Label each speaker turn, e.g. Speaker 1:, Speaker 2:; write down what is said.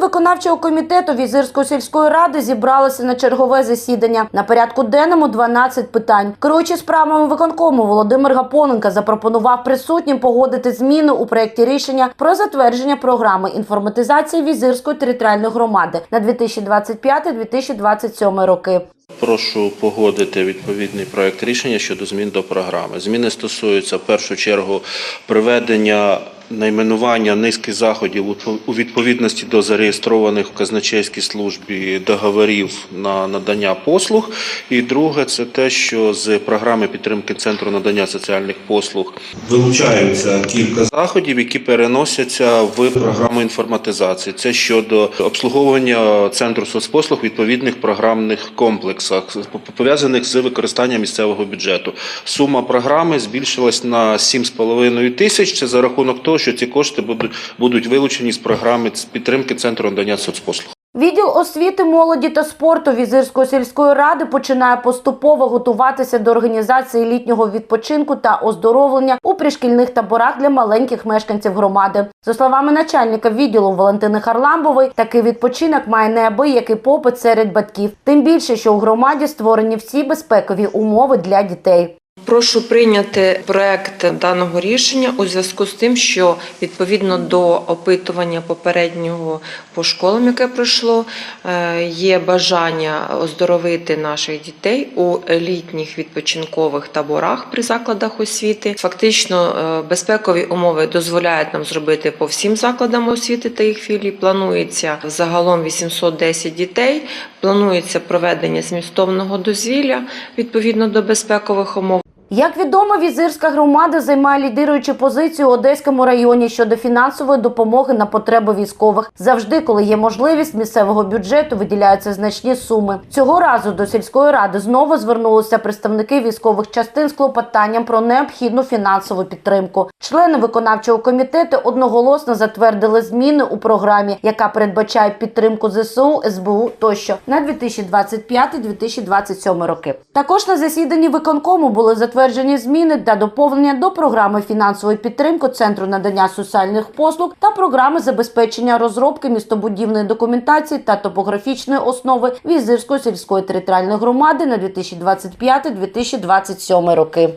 Speaker 1: виконавчого комітету Візирської сільської ради зібралися на чергове засідання. На порядку денному 12 питань. Керуючи справами виконкому Володимир Гапоненко запропонував присутнім погодити зміни у проєкті рішення про затвердження програми інформатизації Візирської територіальної громади на 2025-2027 роки.
Speaker 2: Прошу погодити відповідний проект рішення щодо змін до програми. Зміни стосуються в першу чергу приведення найменування низки заходів у- відповідності до зареєстрованих в казначейській службі договорів на надання послуг. І друге, це те, що з програми підтримки центру надання соціальних послуг вилучаються кілька заходів, які переносяться в програму інформатизації. Це щодо обслуговування центру соцпослуг відповідних програмних комплексах, пов'язаних з використанням місцевого бюджету. Сума програми збільшилась на 7,5 тисяч. Це за рахунок того, що ці кошти будуть, будуть вилучені з програми з підтримки центру надання соцпослуг.
Speaker 1: Відділ освіти, молоді та спорту Візирської сільської ради починає поступово готуватися до організації літнього відпочинку та оздоровлення у пришкільних таборах для маленьких мешканців громади. За словами начальника відділу Валентини Харламбової, такий відпочинок має неабиякий попит серед батьків. Тим більше, що у громаді створені всі безпекові умови для дітей.
Speaker 3: Прошу прийняти проект даного рішення у зв'язку з тим, що відповідно до опитування попереднього по школам, яке пройшло, е, є бажання оздоровити наших дітей у літніх відпочинкових таборах при закладах освіти. Фактично, е, безпекові умови дозволяють нам зробити по всім закладам освіти та їх філій. Планується загалом 810 дітей. Планується проведення змістовного дозвілля відповідно до безпекових умов.
Speaker 1: Як відомо, візирська громада займає лідируючу позицію у Одеському районі щодо фінансової допомоги на потреби військових. Завжди, коли є можливість, місцевого бюджету виділяються значні суми. Цього разу до сільської ради знову звернулися представники військових частин з клопотанням про необхідну фінансову підтримку. Члени виконавчого комітету одноголосно затвердили зміни у програмі, яка передбачає підтримку ЗСУ, СБУ тощо на 2025-2027 роки. Також на засіданні виконкому були затверджені зміни та доповнення до програми фінансової підтримки центру надання соціальних послуг та програми забезпечення розробки містобудівної документації та топографічної основи Візирської сільської територіальної громади на 2025-2027 роки.